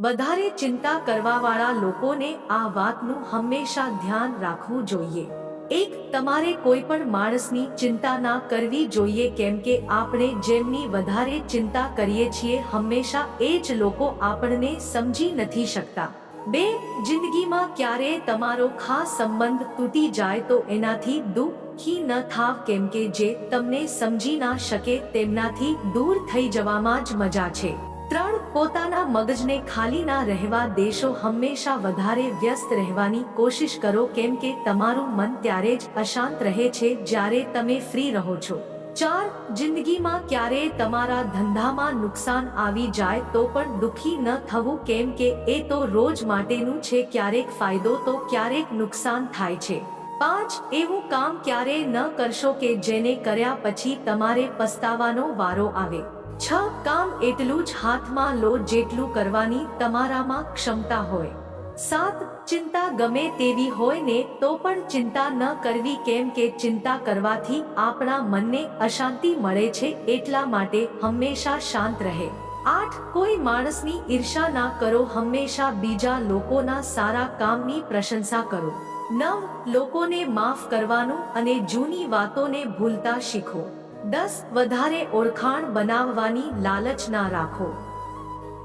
વધારે ચિંતા કરવાવાળા લોકોને આ વાતનું હંમેશા ધ્યાન રાખવું જોઈએ. એક, તમારે કોઈ પણ માણસની ચિંતા ના કરવી જોઈએ કેમ કે આપણે જેમની વધારે ચિંતા કરીએ છીએ હંમેશા એ જ લોકો આપણને સમજી નથી શકતા. બે, જિંદગીમાં ક્યારેય તમારો ખાસ સંબંધ તૂટી જાય તો એનાથી દુઃખી ન થાવ કેમ કે જે તમને સમજી ના શકે તેમનાથી દૂર થઈ જવામાં જ મજા છે. ત્રણ પોતાના મગજને ખાલી ના રહેવા દેશો હંમેશા વધારે વ્યસ્ત રહેવાની કોશિશ કરો કેમ કે તમારું મન ત્યારે જ અશાંત રહે છે જ્યારે તમે ફ્રી રહો છો. ચાર, જિંદગીમાં ક્યારેય તમારા ધંધામાં નુકસાન આવી જાય તો પણ દુખી ન થવું કેમ કે એ તો રોજ માટેનું છે, ક્યારેક ફાયદો તો ક્યારેક નુકસાન થાય છે. પાંચ, એવું કામ ક્યારેય ન કરશો કે જેને કર્યા પછી તમારે પસ્તાવાનો વારો આવે. છ, કામ એટલું જ હાથમાં લો જેટલું કરવાની તમારામાં ક્ષમતા હોય. સાત, ચિંતા ગમે તેવી હોય ને તો પણ ચિંતા ન કરવી કેમ કે ચિંતા કરવાથી આપણા મનને અશાંતિ મળે છે એટલા માટે હંમેશા શાંત રહે. આઠ, કોઈ માણસની ઈર્ષા ના કરો, હંમેશા બીજા લોકોના સારા કામની પ્રશંસા કરો. નવ લોકોને માફ કરવાનું અને જૂની વાતોને ભૂલતા શીખો. દસ, વધારે ઓળખાણ બનાવવાની લાલચ ના રાખો.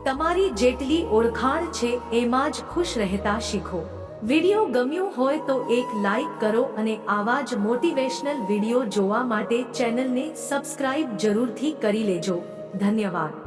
તમારી જેટલી ઓળખાણ છે એમાં જ ખુશ રહેતા શીખો. વિડિયો ગમ્યું હોય તો એક લાઈક કરો અને આવા જ મોટિવેશનલ વિડિયો જોવા માટે ચેનલને સબસ્ક્રાઇબ જરૂરથી કરી લેજો. ધન્યવાદ.